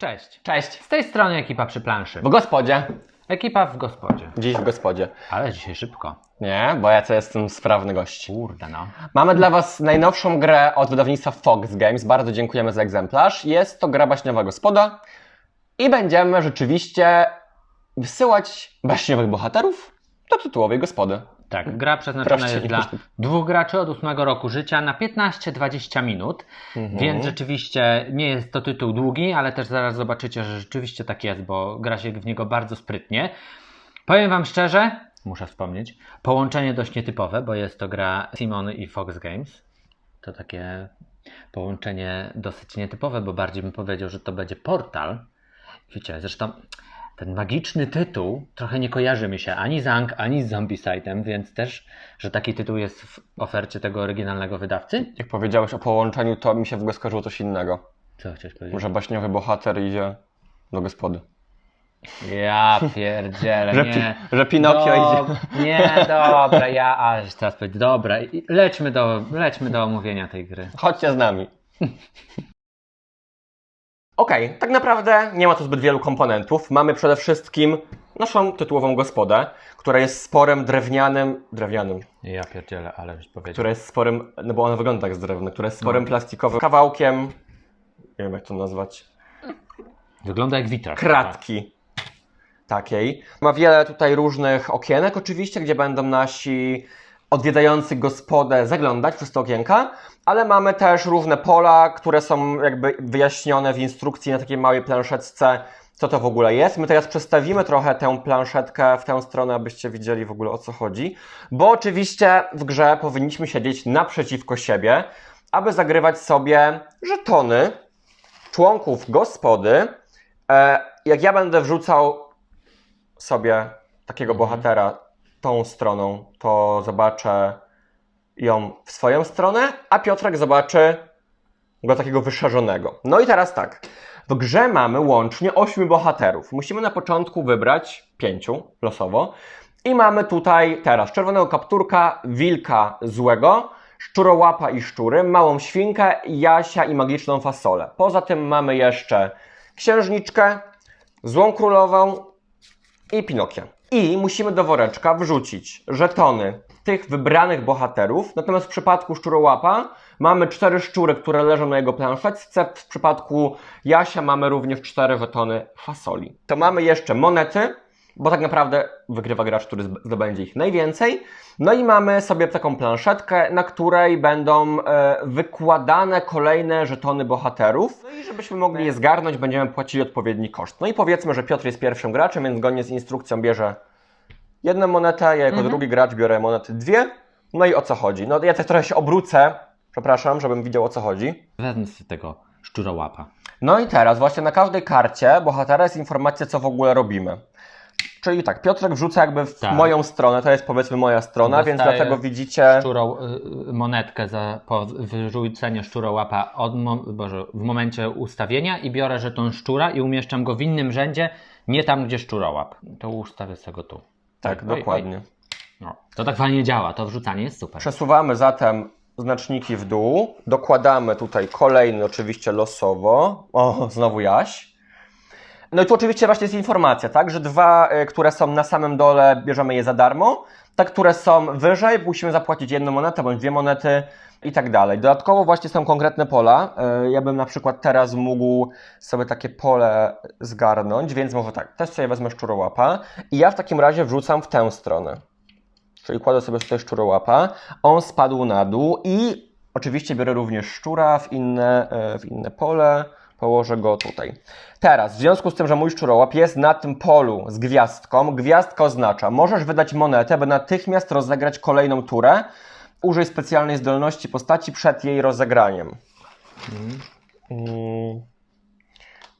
Cześć. Cześć. Z tej strony ekipa przy planszy. W gospodzie. Ekipa w gospodzie. Dziś w gospodzie. Ale dzisiaj szybko. Nie, bo ja to jestem sprawny gość. Kurde no. Mamy dla Was najnowszą grę od wydawnictwa Fox Games. Bardzo dziękujemy za egzemplarz. Jest to gra baśniowa gospoda i będziemy rzeczywiście wysyłać baśniowych bohaterów do tytułowej gospody. Tak, gra przeznaczona Proszę, jest dla dwóch graczy od 8 roku życia na 15-20 minut, Mhm. więc rzeczywiście nie jest to tytuł długi, ale też zaraz zobaczycie, że rzeczywiście tak jest, bo gra się w niego bardzo sprytnie. Powiem Wam szczerze, muszę wspomnieć, połączenie dość nietypowe, bo jest to gra Simon i Fox Games. To takie połączenie dosyć nietypowe, bo bardziej bym powiedział, że to będzie portal. Wiecie, zresztą ten magiczny tytuł trochę nie kojarzy mi się ani z Ang, ani z Zombicide'em, więc też, że taki tytuł jest w ofercie tego oryginalnego wydawcy. Jak powiedziałeś o połączeniu, to mi się w ogóle skojarzyło coś innego. Co chciałeś powiedzieć? Że baśniowy bohater idzie do gospody. Ja pierdzielę, Że, nie. że Pinokio Dob- idzie. Nie, dobra, ja aż teraz powiedzieć, dobra, lećmy do, lećmy do omówienia tej gry. Chodźcie z nami. Okej, tak naprawdę nie ma tu zbyt wielu komponentów. Mamy przede wszystkim naszą tytułową gospodę, która jest sporem drewnianym, drewnianym, Ja pierdzielę, ale byś powiedział. która jest sporem, no bo ona wygląda jak z drewna, która jest sporem No. plastikowym kawałkiem, nie wiem jak to nazwać, Wygląda jak witrak. kratki takiej. Ma wiele tutaj różnych okienek oczywiście, gdzie będą nasi odwiedzający gospodę zaglądać przez te okienka, ale mamy też różne pola, które są jakby wyjaśnione w instrukcji na takiej małej planszetce, co to w ogóle jest. My teraz przestawimy trochę tę planszetkę w tę stronę, abyście widzieli w ogóle o co chodzi, bo oczywiście w grze powinniśmy siedzieć naprzeciwko siebie, aby zagrywać sobie żetony członków gospody. E, jak ja będę wrzucał sobie takiego bohatera tą stroną, to zobaczę ją w swoją stronę, a Piotrek zobaczy go takiego wyszerzonego. No i teraz tak. W grze mamy łącznie 8 bohaterów. Musimy na początku wybrać pięciu losowo. I mamy tutaj teraz czerwonego kapturka, wilka złego, szczurołapa i szczury, małą świnkę, Jasia i magiczną fasolę. Poza tym mamy jeszcze księżniczkę, złą królową i Pinokia. I musimy do woreczka wrzucić żetony tych wybranych bohaterów. Natomiast w przypadku szczurołapa mamy cztery szczury, które leżą na jego planszetce. W przypadku Jasia mamy również cztery żetony fasoli. To mamy jeszcze monety, bo tak naprawdę wygrywa gracz, który zdobędzie ich najwięcej. No i mamy sobie taką planszetkę, na której będą e, wykładane kolejne żetony bohaterów. No i żebyśmy mogli je zgarnąć, będziemy płacili odpowiedni koszt. No i powiedzmy, że Piotr jest pierwszym graczem, więc zgodnie z instrukcją bierze jedną monetę, ja jako drugi gracz biorę monety dwie. No i o co chodzi? No ja też trochę się obrócę, przepraszam, żebym widział o co chodzi. Wezmę tego szczurołapa. No i teraz właśnie na każdej karcie bohatera jest informacja, co w ogóle robimy. Czyli tak, Piotrek wrzuca jakby w Tak. moją stronę, to jest powiedzmy moja strona, więc Dostaję dlatego widzicie... Szczurą, y, monetkę za po wyrzuceniu szczurołapa od Boże, w momencie ustawienia i biorę żeton szczura i umieszczam go w innym rzędzie, nie tam, gdzie szczurołap. To ustawię sobie go tu. Tak, Oj, oj, dokładnie. oj. No, to tak fajnie działa, to wrzucanie jest super. Przesuwamy zatem znaczniki w dół, dokładamy tutaj kolejny oczywiście losowo, o, znowu Jaś. No i tu oczywiście właśnie jest informacja, tak, że dwa, y, które są na samym dole, bierzemy je za darmo, te, które są wyżej, musimy zapłacić jedną monetę bądź dwie monety i tak dalej. Dodatkowo właśnie są konkretne pola. Y, Ja bym na przykład teraz mógł sobie takie pole zgarnąć, więc może tak, też sobie wezmę szczurołapa i ja w takim razie wrzucam w tę stronę. Czyli kładę sobie tutaj szczurołapa, on spadł na dół i oczywiście biorę również szczura w inne, e, w inne pole, położę go tutaj. Teraz, w związku z tym, że mój szczurołap jest na tym polu z gwiazdką, gwiazdka oznacza, możesz wydać monetę, by natychmiast rozegrać kolejną turę. Użyj specjalnej zdolności postaci przed jej rozegraniem. Mm.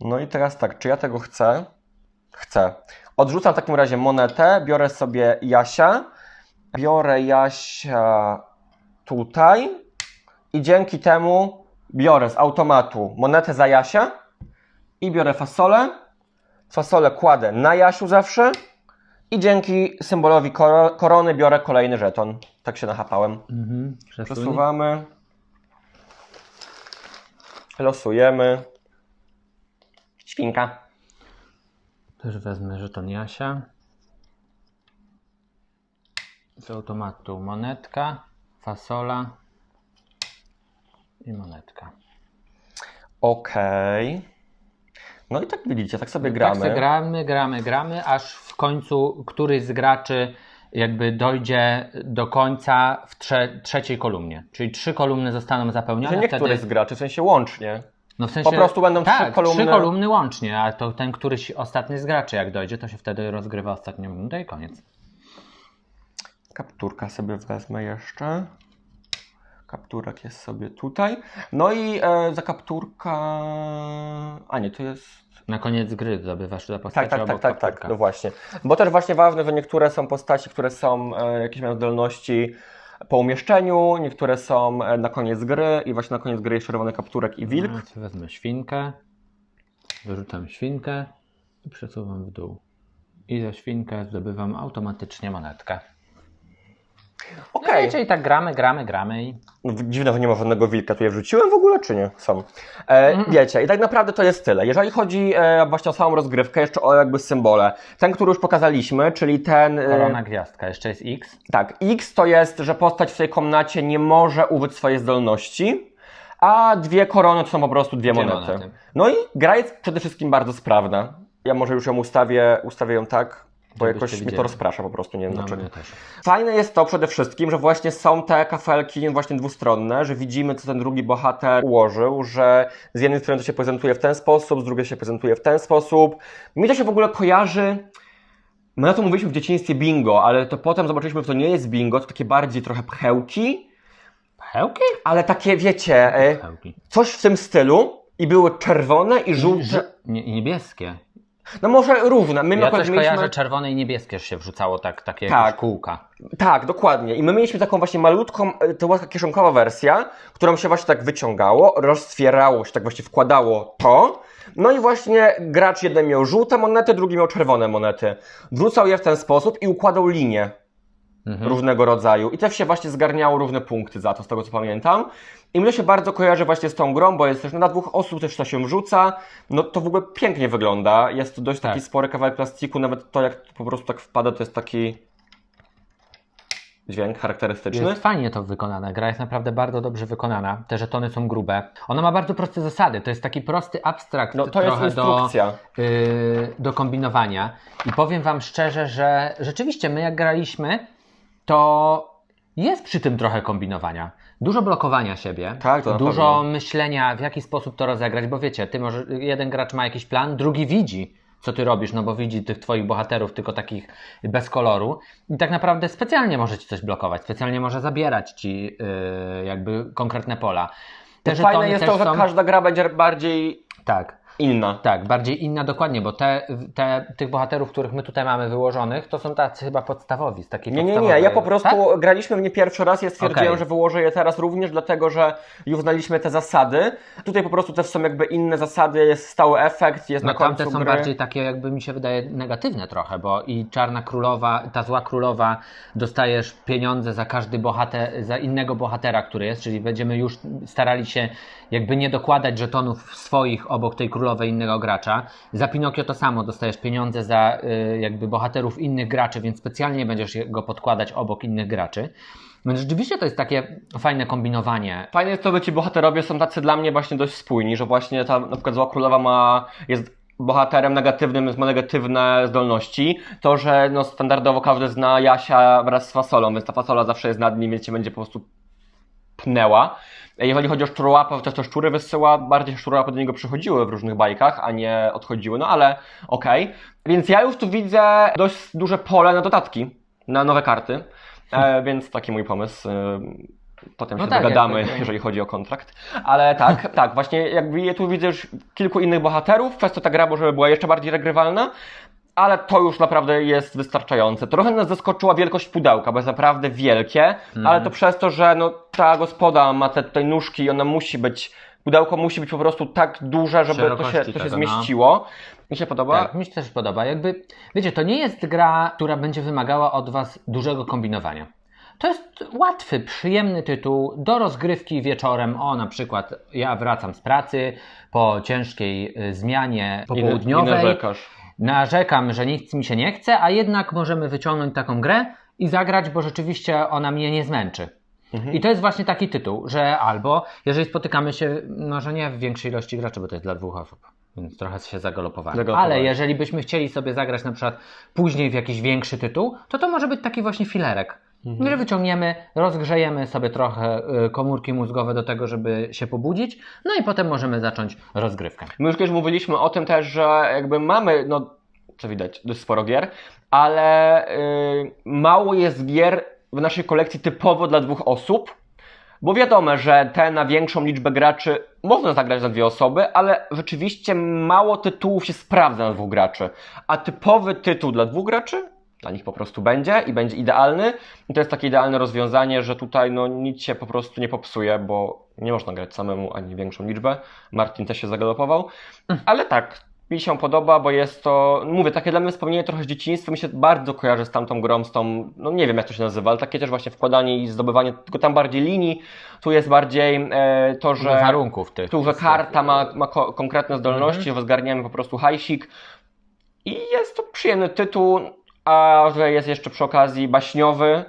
No i teraz tak, czy ja tego chcę? Chcę. Odrzucam w takim razie monetę, biorę sobie Jasia, biorę Jasia tutaj i dzięki temu biorę z automatu monetę za Jasia i biorę fasolę. Fasolę kładę na Jasiu zawsze i dzięki symbolowi koro- korony biorę kolejny żeton. Tak się nachapałem. Mhm. Przesuwamy. Losujemy. Świnka. Też wezmę żeton Jasia. Z automatu monetka, fasola i monetka. Okej. No i tak widzicie, tak sobie gramy. Tak se gramy, gramy, gramy, aż w końcu któryś z graczy jakby dojdzie do końca w trze trzeciej kolumnie. Czyli trzy kolumny zostaną zapełnione. nie wtedy... któryś z graczy, w sensie łącznie. No w sensie, Po prostu będą trzy tak, kolumny. trzy kolumny łącznie, a to ten któryś ostatni z graczy jak dojdzie, to się wtedy rozgrywa ostatnią minutę i koniec. Kapturka sobie wezmę jeszcze. Kapturek jest sobie tutaj. No i e, za kapturka. A nie, to jest. Na koniec gry zdobywasz te postacie Tak, tak, tak, tak, tak. No właśnie. Bo też właśnie ważne, że niektóre są postaci, które są e, jakieś mają zdolności po umieszczeniu, niektóre są e, na koniec gry i właśnie na koniec gry jest czerwony kapturek i wilk. No, to wezmę świnkę, wyrzucam świnkę i przesuwam w dół. I za świnkę zdobywam automatycznie monetkę. No Okej. wiecie, i tak gramy, gramy, gramy i... No, dziwne, że nie ma żadnego wilka. Tu je wrzuciłem w ogóle, czy nie? Są. E, Mhm. Wiecie, i tak naprawdę to jest tyle. Jeżeli chodzi e, właśnie o samą rozgrywkę, jeszcze o jakby symbole. Ten, który już pokazaliśmy, czyli ten. E, Korona gwiazdka, jeszcze jest X. tak, X to jest, że postać w tej komnacie nie może użyć swojej zdolności, a dwie korony to są po prostu dwie, Dwie monety. monety. No i gra jest przede wszystkim bardzo sprawna. Ja może już ją ustawię, ustawię ją tak, bo jakoś mnie widzieli. to rozprasza po prostu, nie wiem No, dlaczego. Fajne jest to przede wszystkim, że właśnie są te kafelki właśnie dwustronne, że widzimy, co ten drugi bohater ułożył, że z jednej strony to się prezentuje w ten sposób, z drugiej się prezentuje w ten sposób. Mi to się w ogóle kojarzy. My na to mówiliśmy w dzieciństwie bingo, ale to potem zobaczyliśmy, że to nie jest bingo, to takie bardziej trochę pchełki, Pchełki? ale takie, wiecie, e, Pchełki. coś w tym stylu i były czerwone i żółte. Ż- nie, I niebieskie. No może równe. My Ja coś mieliśmy... kojarzę, czerwone i niebieskie się wrzucało, tak, takie Tak. kółka. Tak, dokładnie. I my mieliśmy taką właśnie malutką, e, to była taka kieszonkowa wersja, którą się właśnie tak wyciągało, roztwierało się, tak właśnie wkładało to. No i właśnie gracz jeden miał żółte monety, drugi miał czerwone monety. Wrzucał je w ten sposób i układał linie Mhm. różnego rodzaju. I też się właśnie zgarniało równe punkty za to, z tego co pamiętam. I mnie się bardzo kojarzy właśnie z tą grą, bo jest też no, na dwóch osób też to się wrzuca. No to w ogóle pięknie wygląda. Jest to dość taki Tak. spory kawałek plastiku, nawet to jak po prostu tak wpada, to jest taki dźwięk charakterystyczny. Jest fajnie to wykonane. Gra jest naprawdę bardzo dobrze wykonana. Te żetony są grube. Ona ma bardzo proste zasady. To jest taki prosty abstrakt No to jest trochę do, instrukcja. yy, do kombinowania. I powiem Wam szczerze, że rzeczywiście my jak graliśmy, to jest przy tym trochę kombinowania. Dużo blokowania siebie, Tak, to dużo pewno. myślenia, w jaki sposób to rozegrać, bo wiecie, ty może, jeden gracz ma jakiś plan, drugi widzi, co ty robisz, no bo widzi tych twoich bohaterów tylko takich bez koloru i tak naprawdę specjalnie może ci coś blokować, specjalnie może zabierać ci yy, jakby konkretne pola. Te Fajne żetony jest to, że są... każda gra będzie bardziej Tak, inna. tak, bardziej inna dokładnie, bo te, te, tych bohaterów, których my tutaj mamy wyłożonych, to są tacy chyba podstawowi, z takiej Nie, nie, nie. Ja po prostu Tak? graliśmy w nie pierwszy raz. Ja stwierdziłem, Okej. że wyłożę je teraz również, dlatego że już znaliśmy te zasady. Tutaj po prostu też są jakby inne zasady, jest stały efekt, jest No na końcu tamte są gry. bardziej takie, jakby mi się wydaje, negatywne trochę, bo i czarna królowa, ta zła królowa, dostajesz pieniądze za każdy bohater, za innego bohatera, który jest, czyli będziemy już starali się jakby nie dokładać żetonów swoich obok tej królowej innego gracza. Za Pinokio to samo, dostajesz pieniądze za y, jakby bohaterów innych graczy, więc specjalnie będziesz go podkładać obok innych graczy. Więc rzeczywiście to jest takie fajne kombinowanie. Fajne jest to, że ci bohaterowie są tacy dla mnie właśnie dość spójni, że właśnie ta na przykład Zła Królowa ma, jest bohaterem negatywnym, ma negatywne zdolności. To, że no standardowo każdy zna Jasia wraz z fasolą, więc ta fasola zawsze jest nad nim, więc cię będzie po prostu pnęła. Jeżeli chodzi o szczurołapę, to też to szczury wysyła, bardziej szczurołapy do niego przychodziły w różnych bajkach, a nie odchodziły, no ale okej. Więc ja już tu widzę dość duże pole na dodatki, na nowe karty, e, więc taki mój pomysł. E, Potem No się tak, dogadamy, jak- jak- jeżeli chodzi o kontrakt. Ale tak, tak, właśnie jakby ja tu widzę już kilku innych bohaterów, przez to ta gra może była jeszcze bardziej regrywalna, ale to już naprawdę jest wystarczające. Trochę nas zaskoczyła wielkość pudełka, bo jest naprawdę wielkie, Mhm. ale to przez to, że no, ta gospoda ma te tutaj nóżki i ona musi być, pudełko musi być po prostu tak duże, żeby to się, to się no. zmieściło. Mi się podoba. Tak, mi się też podoba. Jakby, wiecie, to nie jest gra, która będzie wymagała od Was dużego kombinowania. To jest łatwy, przyjemny tytuł do rozgrywki wieczorem. O, na przykład ja wracam z pracy po ciężkiej y, zmianie I, I popołudniowej. narzekasz. Narzekam, że nic mi się nie chce, a jednak możemy wyciągnąć taką grę i zagrać, bo rzeczywiście ona mnie nie zmęczy. Mhm. I to jest właśnie taki tytuł, że albo jeżeli spotykamy się, no że nie w większej ilości graczy, bo to jest dla dwóch osób, więc trochę się zagalopowałem. Ale jeżeli byśmy chcieli sobie zagrać na przykład później w jakiś większy tytuł, to to może być taki właśnie filerek. Mhm. Wyciągniemy, rozgrzejemy sobie trochę y, komórki mózgowe do tego, żeby się pobudzić, no i potem możemy zacząć rozgrywkę. My już kiedyś mówiliśmy o tym też, że jakby mamy, no co widać, dość sporo gier, ale y, mało jest gier w naszej kolekcji typowo dla dwóch osób, bo wiadomo, że te na większą liczbę graczy można zagrać na dwie osoby, ale rzeczywiście mało tytułów się sprawdza na dwóch graczy. A typowy tytuł dla dwóch graczy dla nich po prostu będzie i będzie idealny. I to jest takie idealne rozwiązanie, że tutaj no, nic się po prostu nie popsuje, bo nie można grać samemu ani większą liczbę. Martin też się zagalopował. Ale tak, mi się podoba, bo jest to, mówię, takie dla mnie wspomnienie trochę z dzieciństwa. Mi się bardzo kojarzy z tamtą grą, z tą, no nie wiem jak to się nazywa, ale takie też właśnie wkładanie i zdobywanie, tylko tam bardziej linii. Tu jest bardziej e, to, że. warunków tych. Tu, że karta ma, ma ko- konkretne zdolności, że zgarniamy po prostu hajsik. I jest to przyjemny tytuł, a że jest jeszcze przy okazji baśniowy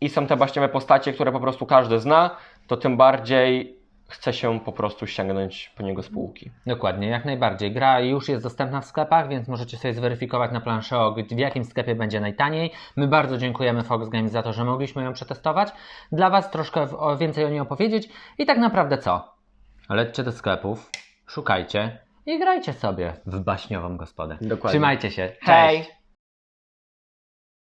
i są te baśniowe postacie, które po prostu każdy zna, to tym bardziej chce się po prostu sięgnąć po niego z półki. Dokładnie, jak najbardziej. Gra już jest dostępna w sklepach, więc możecie sobie zweryfikować na planszeo, w jakim sklepie będzie najtaniej. My bardzo dziękujemy Fox Games za to, że mogliśmy ją przetestować. Dla Was troszkę więcej o niej opowiedzieć. I tak naprawdę co? Lećcie do sklepów, szukajcie i grajcie sobie w baśniową gospodę. Dokładnie. Trzymajcie się. Cześć! Hej!